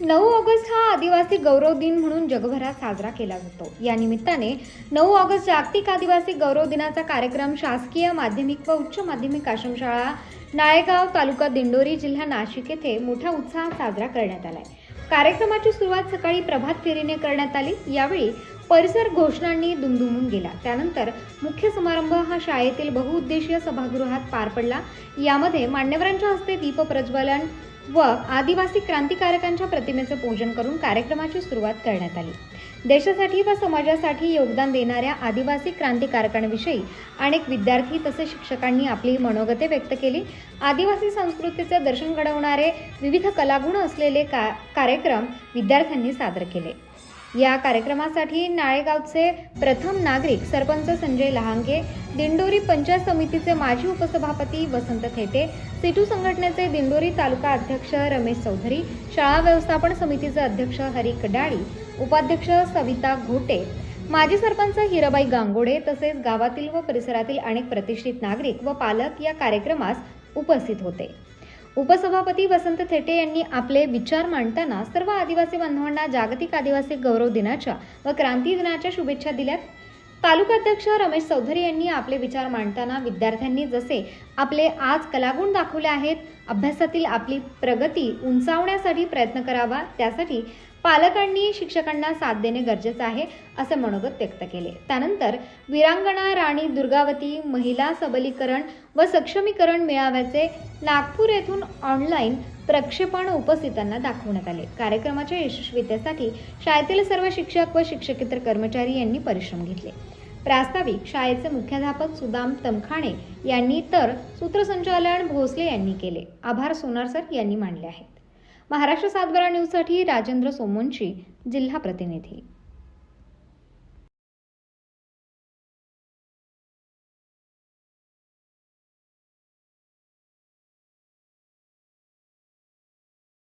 नऊ ऑगस्ट हा आदिवासी गौरव दिन म्हणून जगभरात साजरा केला जातो. या निमित्ताने नऊ ऑगस्ट जागतिक आदिवासी गौरव दिनाचा कार्यक्रम शासकीय माध्यमिक व उच्च माध्यमिक आश्रमशाळा नाळेगाव तालुका दिंडोरी जिल्हा नाशिक येथे मोठ्या उत्साहात साजरा करण्यात आलाय. कार्यक्रमाची सुरुवात सकाळी प्रभात फेरीने करण्यात आली. यावेळी परिसर घोषणांनी दुमदुमून गेला. त्यानंतर मुख्य समारंभ हा शाळेतील बहुउद्देशीय सभागृहात पार पडला. यामध्ये मान्यवरांच्या हस्ते दीप प्रज्वलन व आदिवासी क्रांतिकारकांच्या प्रतिमेचं पूजन करून कार्यक्रमाची सुरुवात करण्यात आली. देशासाठी व समाजासाठी योगदान देणाऱ्या आदिवासी क्रांतिकारकांविषयी अनेक विद्यार्थी तसेच शिक्षकांनी आपली मनोगते व्यक्त केली. आदिवासी संस्कृतीचे दर्शन घडवणारे विविध कलागुण असलेले का कार्यक्रम विद्यार्थ्यांनी सादर केले. या कार्यक्रमासाठी नाळेगावचे प्रथम नागरिक सरपंच संजय लहांगे दिंडोरी पंचायत समितीचे माजी उपसभापती वसंत थेटे सिटू संघटनेचे दिंडोरी तालुका अध्यक्ष रमेश चौधरी शाळा व्यवस्थापन समितीचे अध्यक्ष हरी कडाळी उपाध्यक्ष सविता घोटे माजी सरपंच हिराबाई गांगोडे तसेच गावातील व परिसरातील अनेक प्रतिष्ठित नागरिक व पालक या कार्यक्रमास उपस्थित होते. उपसभापती वसंत थेटे यांनी आपले विचार मांडताना सर्व आदिवासी बांधवांना जागतिक आदिवासी गौरव दिनाच्या व क्रांती दिनाच्या शुभेच्छा दिल्यात. तालुकाध्यक्ष रमेश चौधरी यांनी आपले विचार मांडताना विद्यार्थ्यांनी जसे आपले आज कलागुण दाखवले आहेत अभ्यासातील आपली प्रगती उंचावण्यासाठी प्रयत्न करावा त्यासाठी पालकांनी शिक्षकांना साथ देणे गरजेचं आहे असे मनोगत व्यक्त केले. त्यानंतर विरांगणा राणी दुर्गावती महिला सबलीकरण व सक्षमीकरण मेळाव्याचे नागपूर येथून ऑनलाईन प्रक्षेपण उपस्थितांना दाखवण्यात आले. कार्यक्रमाच्या यशस्वीतेसाठी शाळेतील सर्व शिक्षक व शिक्षकेतर कर्मचारी यांनी परिश्रम घेतले. प्रास्ताविक शाळेचे मुख्याध्यापक सुदाम तमखाणे यांनी तर सूत्रसंचालन भोसले यांनी केले. आभार सोनार सर यांनी मांडले आहेत. महाराष्ट्र सातबारा न्यूजसाठी राजेंद्र सोमोंची जिल्हा प्रतिनिधी.